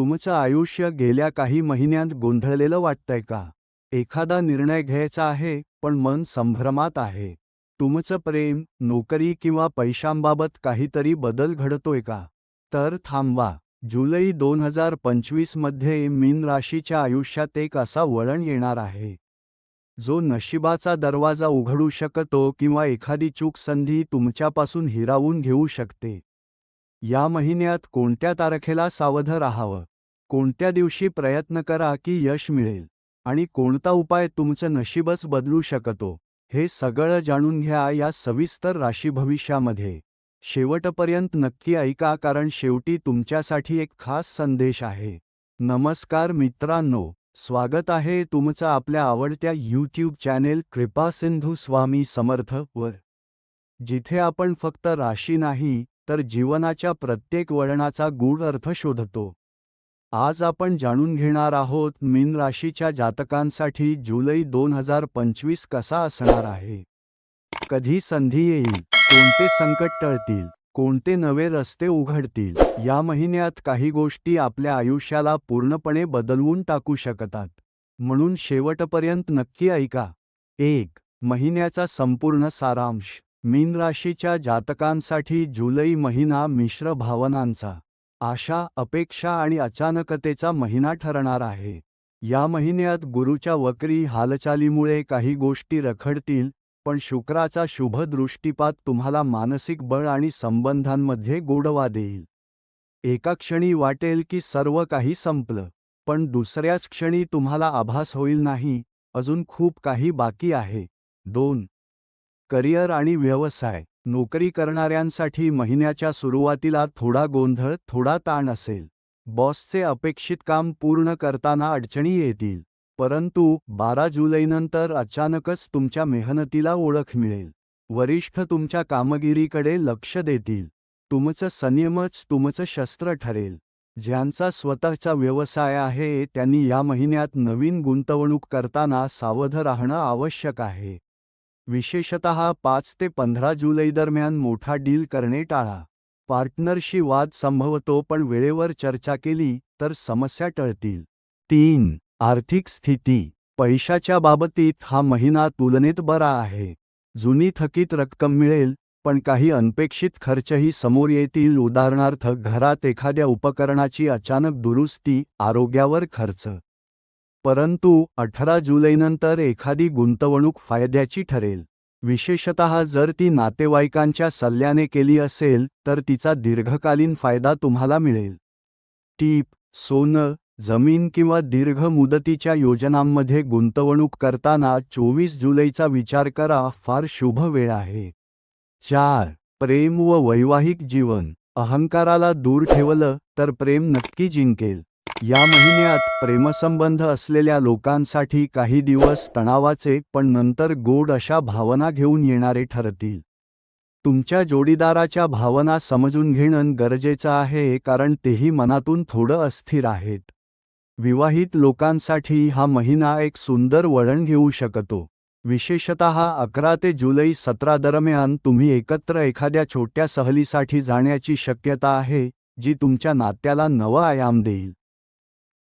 तुमचं आयुष्य गेल्या काही महिन्यांत गोंधळलेलं वाटतंय का? एखादा निर्णय घ्यायचा आहे पण मन संभ्रमात आहे. तुमचं प्रेम नोकरी किंवा पैशांबाबत काहीतरी बदल घडतोय का? तर थांबवा. जुलै दोन हजार पंचवीसमध्ये मीन राशीच्या आयुष्यात एक असा वळण येणार आहे. जो नशिबाचा दरवाजा उघडू शकतो किंवा एखादी चूक संधी तुमच्यापासून हिरावून घेऊ शकते. या महिन्यात कोणत्या तारखेला सावध राहावं? कोणत्या दिवशी प्रयत्न करा की यश मिळेल आणि कोणता उपाय तुमचं नशीबच बदलू शकतो हे सगळं जाणून घ्या या सविस्तर राशी भविष्यामध्ये. शेवटपर्यंत नक्की ऐका कारण शेवटी तुमच्यासाठी एक खास संदेश आहे. नमस्कार मित्रांनो स्वागत आहे तुमचं आपल्या आवडत्या यूट्यूब चॅनेल कृपा सिंधू स्वामी समर्थ वर. जिथे आपण फक्त राशी नाही तर जीवनाच्या प्रत्येक वळणाचा गूढ अर्थ शोधतो. आज आपण जाणून घेणार आहोत मीन राशीच्या जातकांसाठी जुलै दोन हजार पंचवीस कसा असणार आहे. कधी संधी येईल कोणते संकट टळतील कोणते नवे रस्ते उघडतील या महिन्यात काही गोष्टी आपल्या आयुष्याला पूर्णपणे बदलवून टाकू शकतात. म्हणून शेवटपर्यंत नक्की ऐका. एक महिन्याचा संपूर्ण सारांश. मीन राशीच्या जातकांसाठी जुलै महिना मिश्र भावनांचा. आशा अपेक्षा आणि अचानकतेचा महिना ठरणार आहे. या महिन्यात गुरुच्या वक्री हालचालीमुळे काही गोष्टी रखडतील पण शुक्राचा शुभ दृष्टीपात तुम्हाला मानसिक बळ आणि संबंधांमध्ये गोडवा देईल. एका क्षणी वाटेल की सर्व काही संपलं पण दुसऱ्याच क्षणी तुम्हाला आभास होईल नाही अजून खूप काही बाकी आहे. दोन. करिअर आणि व्यवसाय. नोकरी करणाऱ्यांसाठी महिन्याच्या सुरुवातीला थोडा गोंधळ थोडा ताण असेल. बॉसचे अपेक्षित काम पूर्ण करताना अडचणी येतील. परंतु बारा जुलैनंतर अचानकच तुमच्या मेहनतीला ओळख मिळेल. वरिष्ठ तुमच्या कामगिरीकडे लक्ष देतील. तुमचं संयमच तुमचं शस्त्र ठरेल. ज्यांचा स्वतःचा व्यवसाय आहे त्यांनी या महिन्यात नवीन गुंतवणूक करताना सावध राहणं आवश्यक आहे. विशेषतः पाच ते पंधरा जुलै दरम्यान मोठा डील करणे टाळा. पार्टनरशी वाद संभवतो पण वेळेवर चर्चा केली तर समस्या टळतील. तीन आर्थिक स्थिती. पैशाच्या बाबतीत हा महिना तुलनेत बरा आहे. जुनी थकीत रक्कम मिळेल पण काही अनपेक्षित खर्चही समोर येतील. उदाहरणार्थ घरात एखाद्या उपकरणाची अचानक दुरुस्ती आरोग्यावर खर्च. परंतु अठरा जुलैनंतर एखादी गुंतवणूक फायद्याची ठरेल. विशेषतः जर ती नातेवाईकांच्या सल्ल्याने केली असेल तर तिचा दीर्घकालीन फायदा तुम्हाला मिळेल. टीप सोनं जमीन किंवा दीर्घ मुदतीच्या योजनांमध्ये गुंतवणूक करताना चोवीस जुलैचा विचार करा फार शुभ वेळ आहे. चार प्रेम व वैवाहिक जीवन. अहंकाराला दूर ठेवलं तर प्रेम नक्की जिंकेल. या महिन्यात प्रेमसंबंध असलेल्या लोकांसाठी काही दिवस तणावाचे पण नंतर गोड अशा भावना घेऊन येणारे ठरतील. तुमच्या जोडीदाराच्या भावना समजून घेणं गरजेचं आहे कारण तेही मनातून थोडं अस्थिर आहेत. विवाहित लोकांसाठी हा महिना एक सुंदर वळण घेऊ शकतो. विशेषतः अकरा ते जुलै सतरा दरम्यान तुम्ही एकत्र एखाद्या छोट्या सहलीसाठी जाण्याची शक्यता आहे जी तुमच्या नात्याला नवा आयाम देईल.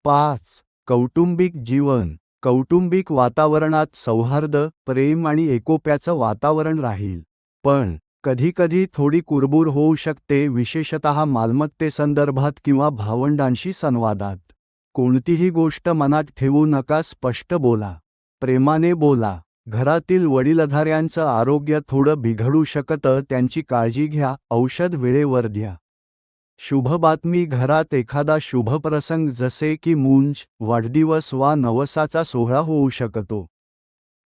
पाच. कौटुंबिक जीवन. कौटुंबिक वातावरणात सौहार्द प्रेम आणि एकोप्याचं वातावरण राहील. पण कधीकधी थोडी कुरबूर होऊ शकते विशेषतः मालमत्तेसंदर्भात किंवा भावंडांशी संवादात. कोणतीही गोष्ट मनात ठेवू नका स्पष्ट बोला. प्रेमाने बोला. घरातील वडीलधाऱ्यांचं आरोग्य थोडं बिघडू शकतं त्यांची काळजी घ्या औषध वेळेवर द्या. शुभ बातमी घरात एखादा शुभ प्रसंग जसे की मुंज वाढदिवस वा नवसाचा सोहळा होऊ शकतो.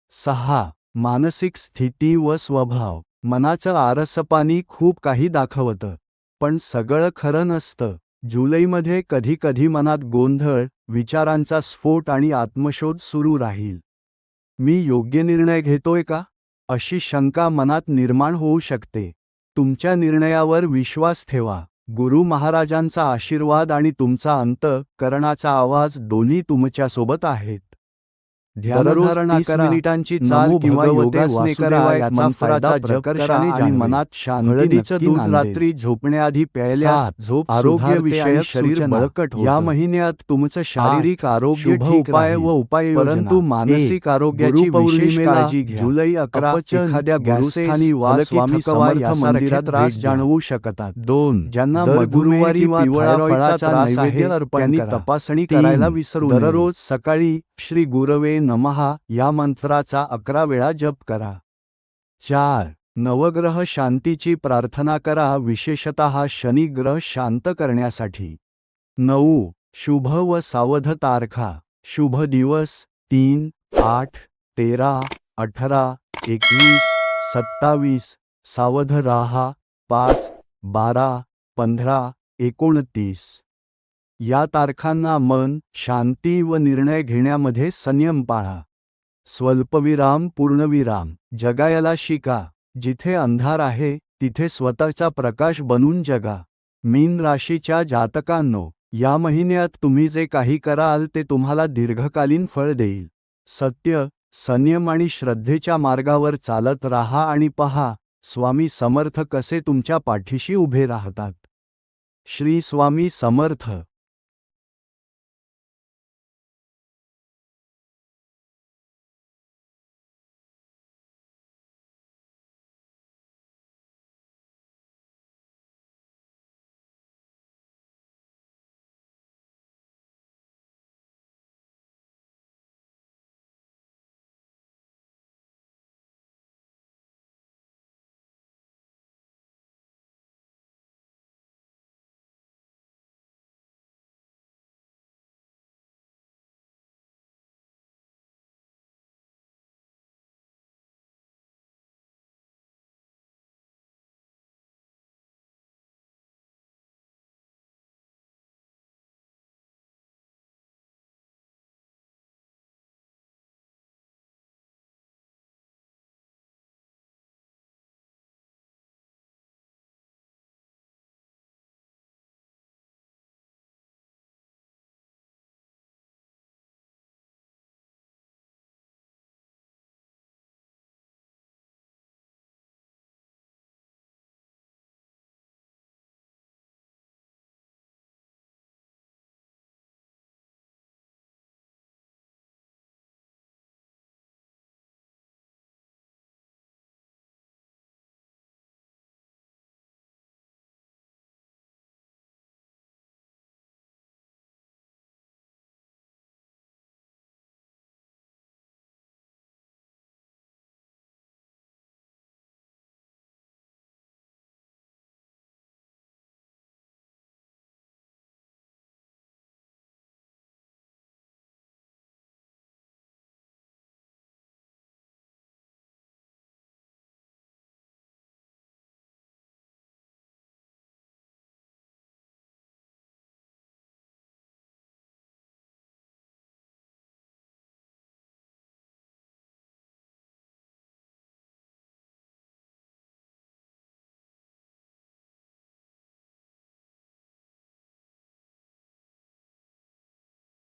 सहा. मानसिक स्थिती व स्वभाव. मनाचं आरसपानी खूप काही दाखवतं. पण सगळं खरं नसतं. जुलैमध्ये कधीकधी मनात गोंधळ विचारांचा स्फोट आणि आत्मशोध सुरू राहील. मी योग्य निर्णय घेतोय का? अशी शंका मनात निर्माण होऊ शकते. तुमच्या निर्णयावर विश्वास ठेवा. गुरु महाराजांचा आशीर्वाद आणि तुमचा अंत करणाचा आवाज दोन्ही तुमच्यासोबत आहेत. मिनिटांची चाल किंवा योगासने करा याचा फायदा आणि मनात दूध. रात्री झोपण्याआधी प्यायल्यास सात. झोप आरोग्य शरीर. बळकट या महिन्यात तुमचं शारीरिक आरोग्य उपाय. व उपाय परंतु मानसिक आरोग्याची विशेष काळजी घ्या जुलै अकरा एखाद्या समर्थ मंदिरात त्रास. जाणवू शकतात दोन ज्यांना गुरुवारी पिवळा फळाचा नैवेद्य अर्पण. तपासणी. करायला विसरू. दररोज सकाळी श्री गुरवे नमहा या मंत्राचा अकरा वेळा जप करा. चार. नवग्रह शांतीची प्रार्थना करा विशेषतः शनिग्रह शांत करण्यासाठी. नऊ. शुभ व सावध तारखा. शुभ दिवस तीन आठ तेरा अठरा एकवीस सत्तावीस सावध राहा. पाच. बारा पंधरा एकोणतीस. या तारखांना मन शांती व निर्णय घेण्यामध्ये संयम पाळा. स्वल्पविराम पूर्णविराम जगायला शिका. जिथे अंधार आहे तिथे स्वतःचा प्रकाश बनून जगा. मीन राशीच्या जातकांनो या महिन्यात तुम्ही जे काही कराल ते तुम्हाला दीर्घकालीन फळ देईल. सत्य संयम आणि श्रद्धेच्या मार्गावर चालत राहा आणि पहा स्वामी समर्थ कसे तुमच्या पाठीशी उभे राहतात. श्री स्वामी समर्थ.